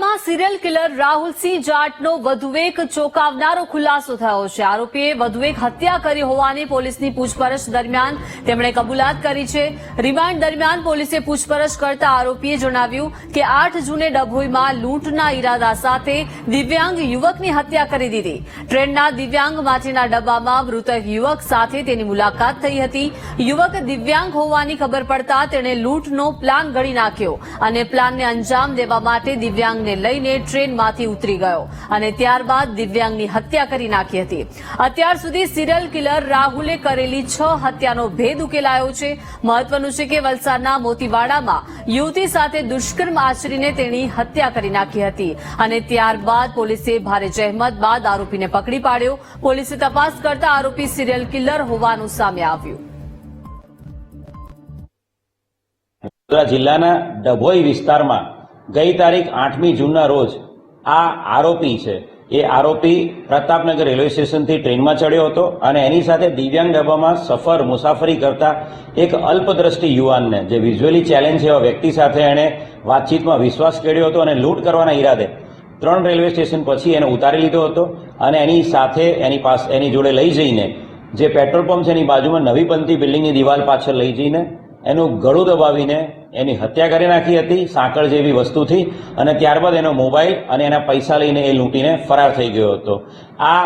વલસાડમાં serial killer Rahulsinh જાટનો વધુ એક ચોંકાવનારો ખુલાસો થયો છે. આરોપીએ વધુ એક હત્યા કરી હોવાની પોલીસની પૂછપરછ દરમિયાન તેમણે કબૂલાત કરી છે. રિમાન્ડ દરમિયાન પોલીસે પૂછપરછ કરતા આરોપીએ જણાવ્યું કે આઠ જૂને ડભોઈમાં લૂંટના ઈરાદા સાથે દિવ્યાંગ યુવકની હત્યા કરી દીધી. ટ્રેનના દિવ્યાંગ માટેના ડબ્બામાં મૃતક યુવક સાથે તેની મુલાકાત થઈ હતી. યુવક દિવ્યાંગ હોવાની ખબર પડતા તેણે લૂંટનો પ્લાન ઘડી નાખ્યો અને પ્લાનને અંજામ દેવા માટે દિવ્યાંગને લઈને ટ્રેનમાંથી ઉતરી ગયો અને ત્યારબાદ દિવ્યાંગની હત્યા કરી નાખી હતી. અત્યાર સુધી સિરિયલ કિલર રાહુલે કરેલી છ હત્યાનો ભેદ ઉકેલાયો છે. મહત્વનું છે કે વલસાડના મોતીવાડામાં યુવતી સાથે દુષ્કર્મ આચરીને તેની હત્યા કરી નાખી હતી અને ત્યારબાદ પોલીસે ભારે જહેમત બાદ આરોપીને પકડી પાડ્યો. પોલીસે તપાસ કરતા આરોપી સિરિયલ કિલર હોવાનું સામે આવ્યું. જિલ્લાના ડભોઈ વિસ્તારમાં ગઈ તારીખ આઠમી જૂનના રોજ આ આરોપી છે. એ આરોપી પ્રતાપનગર રેલવે સ્ટેશનથી ટ્રેનમાં ચડ્યો હતો અને એની સાથે દિવ્યાંગ ડબ્બામાં સફર મુસાફરી કરતા એક અલ્પદ્રષ્ટિ યુવાનને, જે વિઝ્યુઅલી ચેલેન્જ એવા વ્યક્તિ સાથે એણે વાતચીતમાં વિશ્વાસ કર્યો હતો અને લૂંટ કરવાના ઈરાદે ત્રણ રેલવે સ્ટેશન પછી એને ઉતારી લીધો હતો અને એની સાથે એની પાસે, એની જોડે લઈ જઈને જે પેટ્રોલ પંપ છે એની બાજુમાં નવી બનતી બિલ્ડિંગની દિવાલ પાછળ લઈ જઈને એનું ગળું દબાવીને એની હત્યા કરી નાખી હતી, સાંકળ જેવી વસ્તુથી, અને ત્યારબાદ એનો મોબાઈલ અને એના પૈસા લઈને એ લૂંટીને ફરાર થઈ ગયો હતો. આ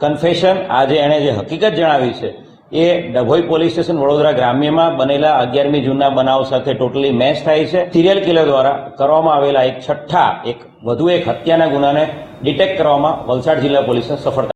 કન્ફેશન આજે એણે જે હકીકત જણાવી છે, એ ડભોઈ પોલીસ સ્ટેશન વડોદરા ગ્રામ્યમાં બનેલા અગિયારમી જૂનના બનાવ સાથે ટોટલી મેચ થાય છે. સિરિયલ કિલર દ્વારા કરવામાં આવેલા એક છઠ્ઠા, એક વધુ એક હત્યાના ગુનાને ડિટેક્ટ કરવામાં વલસાડ જિલ્લા પોલીસને સફળતા